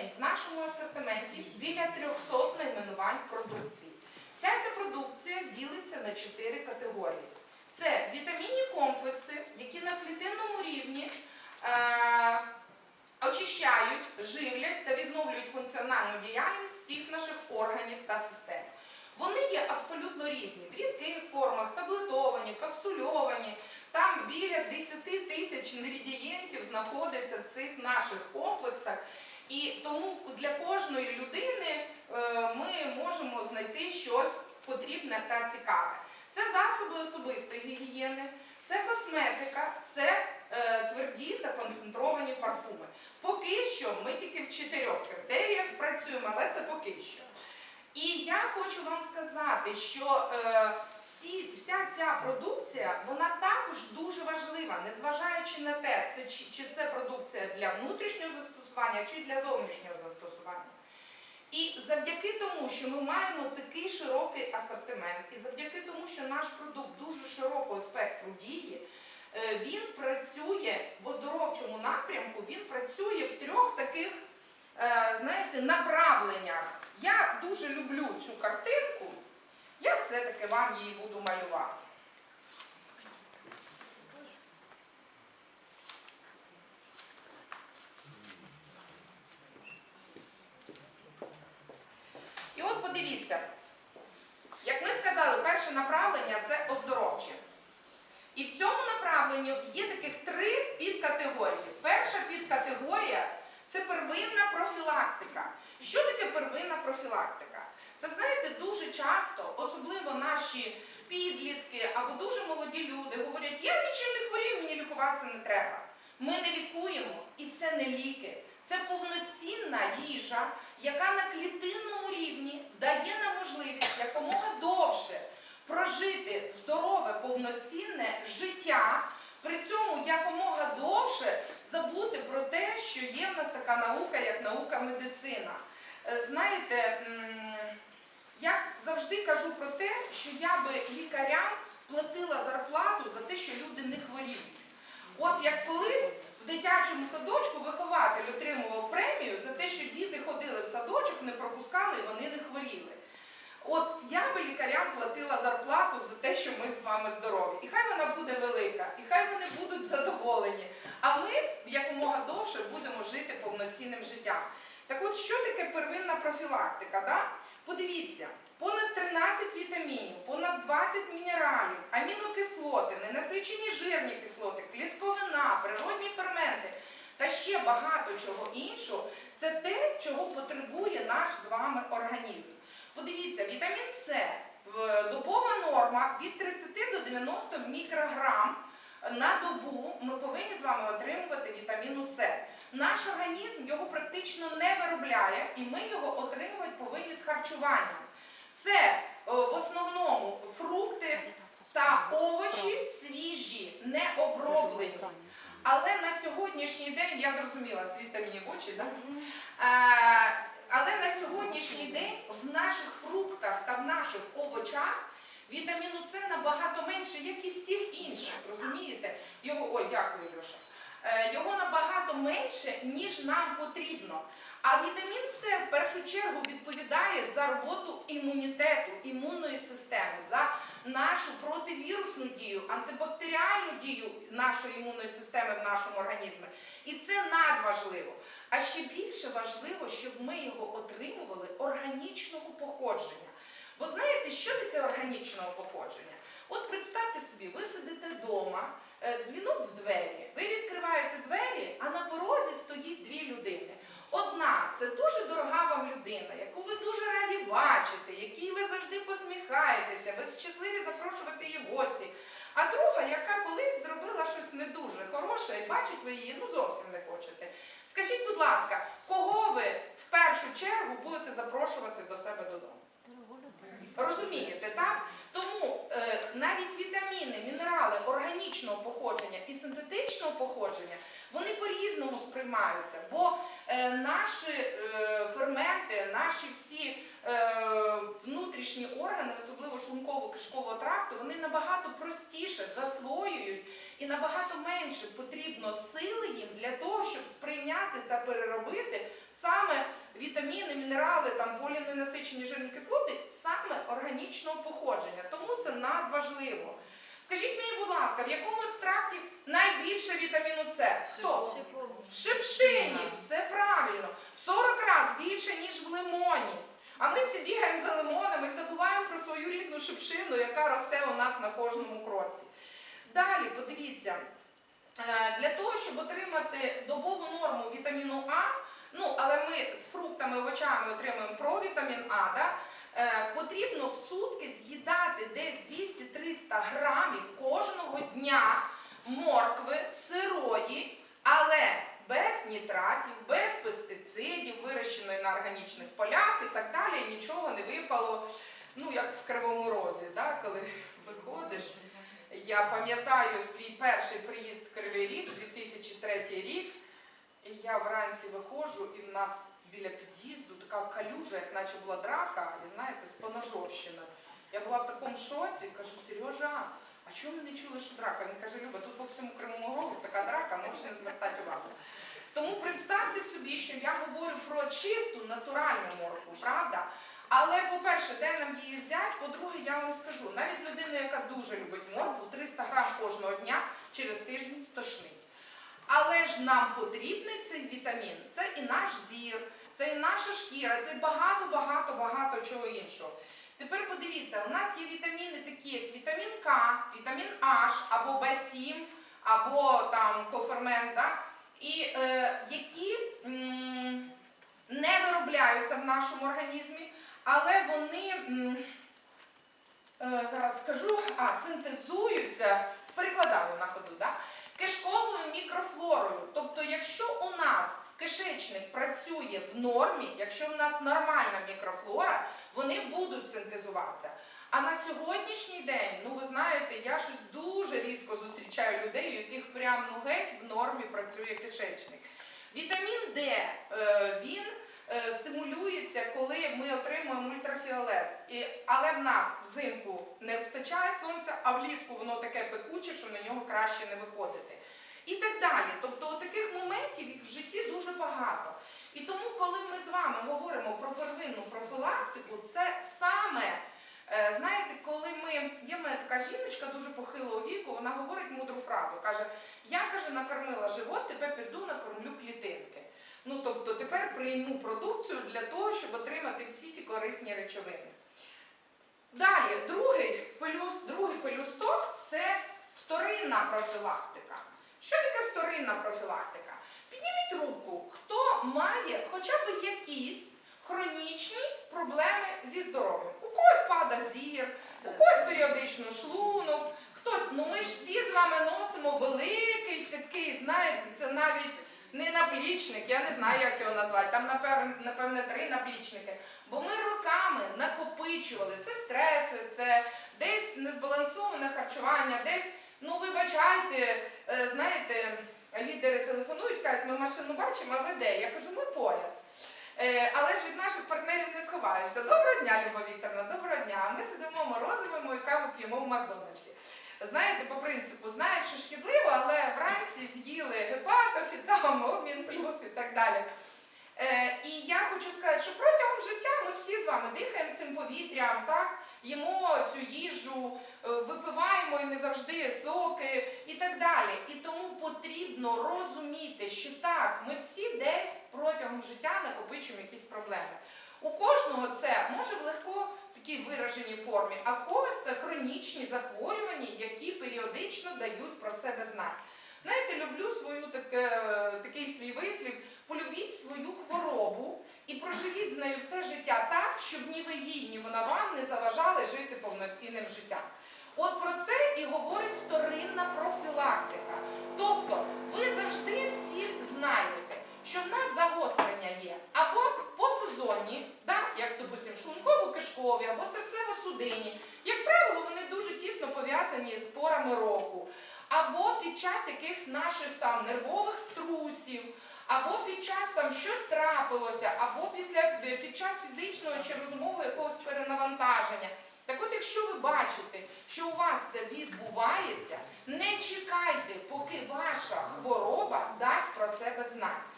день в нашому асортименті біля 300 найменувань продукції. Вся ця продукція ділиться на 4 категорії. Це вітамінні комплекси, які на клітинному рівні е, очищають, живлять та відновлюють функціональну діяльність всіх наших органів та систем. Вони є абсолютно різні в рідких формах, таблетовані, капсульовані. Там біля 10 тисяч інгредієнтів знаходиться в цих наших комплексах. І тому для кожної людини е, ми можемо знайти щось потрібне та цікаве. Це засоби особистої гігієни, це косметика, це е, тверді та концентровані парфуми. Поки що ми тільки в чотирьох критеріях працюємо, але це поки що. І я хочу вам сказати, що е, всі, вся ця продукція вона також дуже важлива, незважаючи на те, це, чи, чи це продукція для внутрішнього застосування, чи для зовнішнього застосування. І завдяки тому, що ми маємо такий широкий асортимент, і завдяки тому, що наш продукт дуже широкого спектру дії, е, він працює в оздоровчому напрямку, він працює в трьох таких, е, знаєте, направленнях. Я дуже люблю цю картинку, я все-таки вам її буду малювати. І от подивіться, як ми сказали, перше направлення це оздоровче. І в цьому направленні є таких три підкатегорії. Перша підкатегорія це первинна профілактика. Що таке первинна профілактика? Це знаєте, дуже часто, особливо наші підлітки або дуже молоді люди говорять, я нічим не хворію, мені лікуватися не треба. Ми не лікуємо, і це не ліки. Це повноцінна їжа, яка на клітинному рівні дає нам можливість якомога довше прожити здорове, повноцінне життя, при цьому якомога довше забути про те, що є в нас така наука, як наука медицина. Е, Знаєте, я завжди кажу про те, що я би лікарям платила зарплату за те, що люди не хворіють. От як колись в дитячому садочку вихователь отримував премію за те, що діти ходили в садочок, не пропускали і вони не хворіли. От я би лікарям платила зарплату за те, що ми з вами здорові. І хай вона буде велика, і хай вони будуть задоволені. А ми якомога довше будемо жити повноцінним життям. Так от, що таке первинна профілактика? Да? Подивіться, понад 13 вітамінів, понад 20 мінералів, амінокислоти, ненасичені жирні кислоти, клітковина, природні ферменти та ще багато чого іншого. Це те, чого потребує наш з вами організм. Подивіться, вітамін С, добова норма від 30 до 90 мікрограм на добу ми повинні з вами отримувати вітаміну С. Наш організм його практично не виробляє, і ми його отримувати повинні з харчуванням. Це в основному фрукти та овочі свіжі, не оброблені. Але на сьогоднішній день я зрозуміла світ мені в очі, да? Але на сьогоднішній день в наших фруктах та в наших овочах вітаміну С набагато менше, як і всіх інших. Розумієте? Його, ой, дякую, Льоша. Е, Його набагато менше, ніж нам потрібно. А вітамін С в першу чергу відповідає за роботу імунітету, імунної системи, за нашу противірусну дію, антибактеріальну дію нашої імунної системи в нашому організмі. І це надважливо. А ще більше важливо, щоб ми його отримували органічного походження. Бо знаєте, що таке органічного походження? От представте собі, ви сидите вдома, е, дзвінок в двері, ви відкриваєте двері, а на порозі стоїть дві людини. Одна це дуже дорога вам людина, яку ви дуже раді бачити, якій ви завжди посміхаєтеся, ви щасливі запрошувати її в гості. А друга, яка колись зробила щось не дуже хороше, і бачить ви її ну зовсім не хочете. Скажіть, будь ласка, кого ви в першу чергу будете запрошувати до себе додому? Розумієте, так? Тому е, навіть вітаміни, мінерали органічного походження і синтетичного походження, вони по-різному сприймаються, бо е, наші е, ферменти, наші всі е, внутрішні органи, особливо шлунково-кишкового тракту, вони набагато простіше засвоюють і набагато менше потрібно сили їм для того, щоб сприйняти та переробити саме вітаміни, мінерали, там поліненасичені жирні кислоти саме органічного походження. Тому це надважливо. Скажіть мені, будь ласка, в якому екстракті найбільше вітаміну С? Хто? В шипшині, все правильно. В 40 разів більше, ніж в лимоні. А ми всі бігаємо за лимонами і забуваємо про свою рідну шипшину, яка росте у нас на кожному кроці. Далі, подивіться, е, для того, щоб отримати добову норму вітаміну А, ну, але ми з фруктами, овочами отримуємо провітамін А, да? е, потрібно в сутки з'їдати десь 200-300 грамів кожного дня моркви сирої, але без нітратів, без пестицидів, вирощеної на органічних полях і так далі, нічого не випало, ну як в Кривому Розі, да? коли виходиш. Я пам'ятаю свій перший приїзд в Кривий Ріг, 2003 рік. І я вранці виходжу, і в нас біля під'їзду така калюжа, як наче була драка, і знаєте, з поножовщиною. Я була в такому шоці, кажу, Сережа, а чому ми не чули, що драка? Він каже, Люба, тут по всьому Кривому Рогу така драка, можеш не звертати увагу. Тому представте собі, що я говорю про чисту натуральну моркву, правда? Але, по-перше, де нам її взяти? По-друге, я вам скажу, навіть людина, яка дуже любить моркву, 300 грам кожного дня через тиждень стошнить. Але ж нам потрібний цей вітамін. Це і наш зір, це і наша шкіра, це багато-багато багато чого іншого. Тепер подивіться, у нас є вітаміни такі, як вітамін К, вітамін H, або В7, або там кофермент, да? і е, які м, не виробляються в нашому організмі, але вони е, зараз скажу, а синтезуються, перекладаю на ходу, да? Кишковою мікрофлорою. Тобто, якщо у нас кишечник працює в нормі, якщо в нас нормальна мікрофлора, вони будуть синтезуватися. А на сьогоднішній день, ну ви знаєте, я щось дуже рідко зустрічаю людей, у яких прям ну геть в нормі працює кишечник. Вітамін Д е, він стимулюється, коли ми отримуємо ультрафіолет. Але в нас взимку не вистачає сонця, а влітку воно таке пекуче, що на нього краще не виходити. І так далі. Тобто таких моментів їх в житті дуже багато. І тому, коли ми з вами говоримо про первинну профілактику, це саме, е, знаєте, коли ми, є в така жіночка дуже похилого віку, вона говорить мудру фразу, каже, я каже, накормила живот, тепер піду накормлю клітинки. Ну, тобто тепер прийму продукцію для того, щоб отримати всі ті корисні речовини. Далі, другий пелюс, другий пелюсток це вторинна профілактика. Що таке вторинна профілактика? Підніміть руку, хто має хоча б якісь хронічні проблеми зі здоров'ям. У когось пада зір, у когось періодично шлунок, хтось, ну ми ж всі з вами носимо великий такий, знаєте, це навіть не наплічник, я не знаю, як його назвати. Там, напевне, три наплічники. Бо ми роками накопичували це стреси, це десь незбалансоване харчування, десь, ну вибачайте, е, знаєте, лідери телефонують, кажуть, ми машину бачимо, а ви де? Я кажу, ми поряд. Е, Але ж від наших партнерів не сховаєшся. Доброго дня, Люба Вікторовна, доброго дня. Ми сидимо, морозивимо і каву п'ємо в Макдональдсі. Знаєте, по принципу, знаємо, що шкідливо, але вранці з'їли гепатофі, там, обмін плюс і так далі. Е, і я хочу сказати, що протягом життя ми всі з вами дихаємо цим повітрям, так? їмо цю їжу, е, випиваємо і не завжди соки і так далі. І тому потрібно розуміти, що так, ми всі десь протягом життя накопичуємо якісь проблеми. У кожного це може в легко такій вираженій формі, а в когось це хронічні захворювання, які періодично дають про себе знати. Знаєте, люблю свою таке, такий свій вислів. Полюбіть свою хворобу і проживіть з нею все життя так, щоб ні ви їй, ні вона вам не заважали жити повноцінним життям. Пов'язані з порами року, або під час якихось наших там нервових струсів, або під час там щось трапилося, або після під час фізичного чи розумового якогось перенавантаження. Так от, якщо ви бачите, що у вас це відбувається, не чекайте, поки ваша хвороба дасть про себе знати.